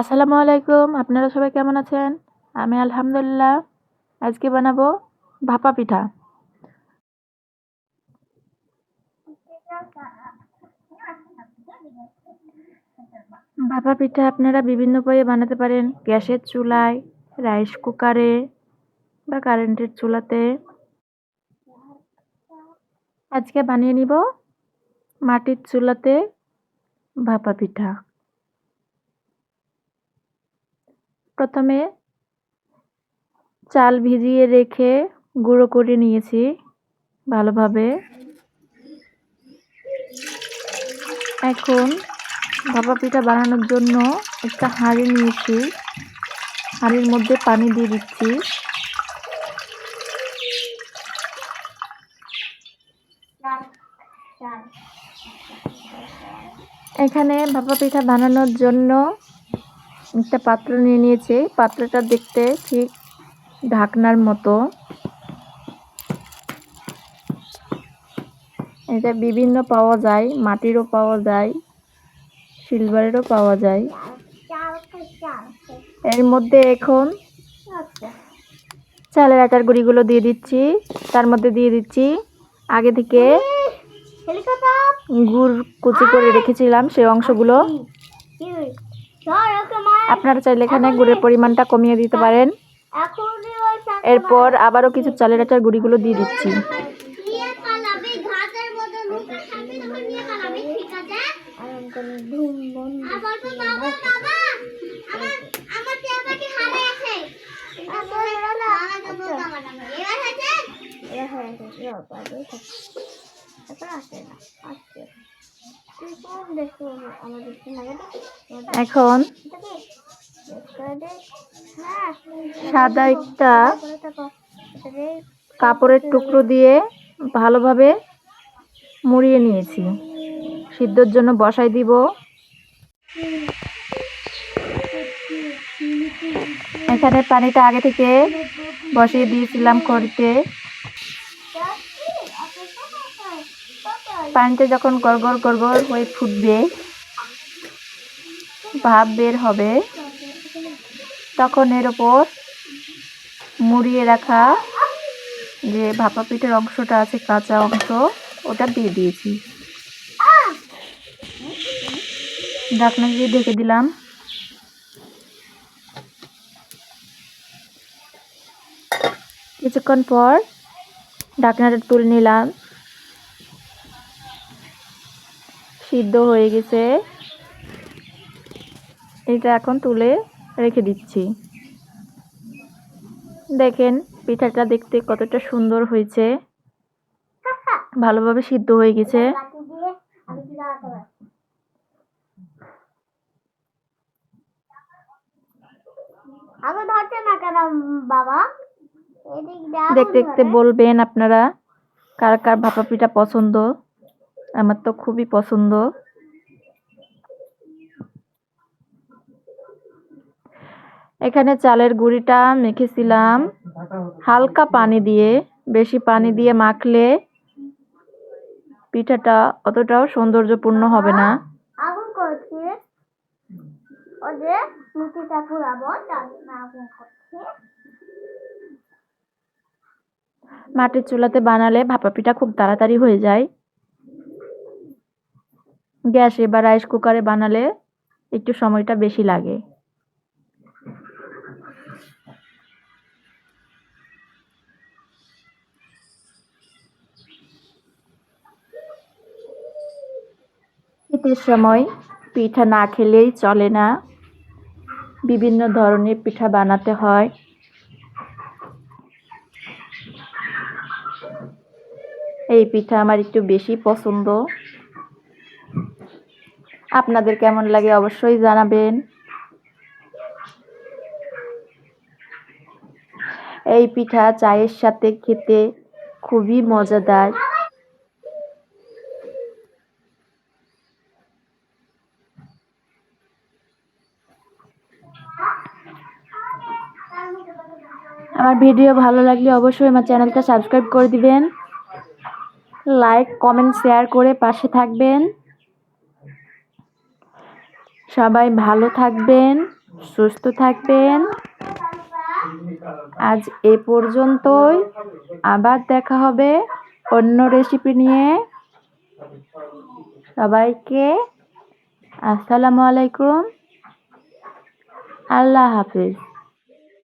আসসালামু আলাইকুম, আপনারা সবাই কেমন আছেন? আমি আলহামদুলিল্লাহ, আজকে বানাবো ভাপা পিঠা। ভাপা পিঠা আপনারা বিভিন্ন উপায়ে বানাতে পারেন। গ্যাসের চুলায়, রাইস কুকারে বা কারেন্টের চুলাতে। আজকে বানিয়ে নিব মাটির চুলাতে ভাপা পিঠা। প্রথমে চাল ভিজিয়ে রেখে গুঁড়ো করে নিয়েছি ভালোভাবে। এখন ভাপা পিঠা বানানোর জন্য একটা হাঁড়ি নিয়েছি। হাঁড়ির মধ্যে পানি দিয়ে দিচ্ছি। এখানে ভাপা পিঠা বানানোর জন্য একটা পাত্র নিয়ে নিয়েছে। পাত্রটা দেখতে ঠিক ঢাকনার মতো। এটা বিভিন্ন পাওয়া যায়, মাটিরও পাওয়া যায় সিলভারেরও পাওয়া যায়। এর মধ্যে এখন চালের আটার গুঁড়িগুলো দিয়ে দিচ্ছি। তার মধ্যে দিয়ে দিচ্ছি আগে থেকে গুড় কুচি করে রেখেছিলাম সেই অংশগুলো। আপনারা চাইলে এখানে গুড়ের পরিমাণটা কমিয়ে দিতে পারেন। এরপর আবারও কিছু চালের আটার গুঁড়িগুলো দিয়ে দিচ্ছি। এখন সাদা একটা কাপড়ের টুকরো দিয়ে ভালোভাবে মুড়িয়ে নিয়েছি। সিদ্ধর জন্য বসাই দিব। এখানে পানিটা আগে থেকে বসিয়ে দিয়েছিলাম করতে পানিটা যখন গড়গড় গড়গড় হয়ে ফুটবে, ভাব বের হবে, তখন এর ওপর মুড়িয়ে রাখা যে ভাপা পিঠের অংশটা আছে, কাঁচা অংশ, ওটা দিয়ে দিয়েছি। ঢাকনা দিয়ে ঢেকে দিলাম। কিছুক্ষণ পর ঢাকনাটা তুলে নিলাম। সিদ্ধ হয়ে গেছে। এটা এখন তুলে রেখে দিচ্ছি। দেখেন পিঠাটা দেখতে কতটা সুন্দর হয়েছে। ভালোভাবে সিদ্ধ হয়ে গেছে। দেখতে দেখতে বলবেন আপনারা কার কার ভাপা পিঠা পছন্দ। আমার তো খুবই পছন্দ। এখানে চালের গুঁড়িটা মেখেছিলাম। হালকা পানি দিয়ে বেশি পানি দিয়ে মাখলে পিঠাটা অতটাও সৌন্দর্যপূর্ণ হবে না। মাটির চুলাতে বানালে ভাপা পিঠা খুব তাড়াতাড়ি হয়ে যায়। গ্যাসে বা রাইস কুকারে বানালে একটু সময়টা বেশি লাগে। শীতের সময় পিঠা না খেলেই চলে না। বিভিন্ন ধরনের পিঠা বানাতে হয়। এই পিঠা আমার একটু বেশি পছন্দ। আপনাদের কেমন লাগে অবশ্যই জানাবেন। এই পিঠা চায়ের সাথে খেতে খুবই মজাদার। আমার ভিডিও ভালো লাগলে অবশ্যই আমার চ্যানেলটা সাবস্ক্রাইব করে দিবেন। লাইক, কমেন্ট, শেয়ার করে পাশে থাকবেন। সবাই ভালো থাকবেন, সুস্থ থাকবেন। আজ এ পর্যন্তই। আবার দেখা হবে অন্য রেসিপি নিয়ে। সবাইকে আসসালামু আলাইকুম। আল্লাহ হাফিজ।